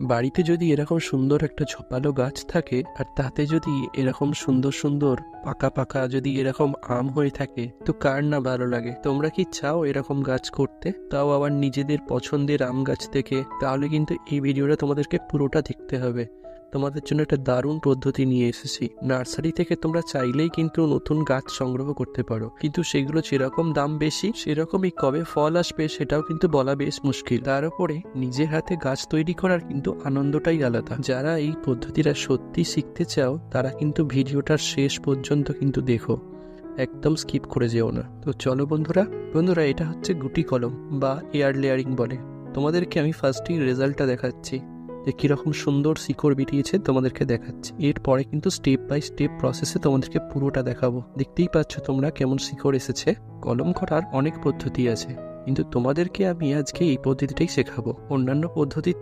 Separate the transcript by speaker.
Speaker 1: বাড়িতে যদি এরকম সুন্দর একটা ঝোপালো গাছ থাকে, আর তাতে যদি এরকম সুন্দর সুন্দর পাকা পাকা যদি এরকম আম হয়ে থাকে, তো কার না ভালো লাগে? তোমরা কি চাও এরকম গাছ করতে? তাও আবার নিজেদের পছন্দের আম গাছ থেকে তাহলে কিন্তু এই ভিডিওটা তোমাদেরকে পুরোটা দেখতে হবে। তোমাদের জন্য একটা দারুণ পদ্ধতি নিয়ে এসেছি। নার্সারি থেকে তোমরা চাইলেই কিন্তু নতুন গাছ সংগ্রহ করতে পারো। কিন্তু সেগুলো যেরকম দাম বেশি, সেরকমই কবে ফল আসবে সেটাও কিন্তু বলা বেশ মুশকিল। তার উপরে নিজের হাতে গাছ তৈরি করার কিন্তু আনন্দটাই আলাদা। যারা এই পদ্ধতিটা সত্যি শিখতে চাও, তারা কিন্তু ভিডিওটার শেষ পর্যন্ত কিন্তু দেখো। একদম স্কিপ করে যেও না। তো চলো বন্ধুরা বন্ধুরা এটা হচ্ছে গুটি কলম, বা এয়ার লেয়ারিং বলে। তোমাদেরকে আমি ফার্স্টেই রেজাল্টটা দেখাচ্ছি। যে কীরকম সুন্দর শিকড় বিটিয়েছে তোমাদেরকে দেখাচ্ছে। এরপরে কিন্তু স্টেপ বাই স্টেপ প্রসেসে তোমাদেরকে পুরোটা দেখাবো। দেখতেই পাচ্ছ তোমরা কেমন শিকড় এসেছে। কলম করার অনেক পদ্ধতি আছে। কিন্তু তোমাদেরকে আমি আজকে এই পদ্ধতিটাই শেখাবো। অন্যান্য পদ্ধতির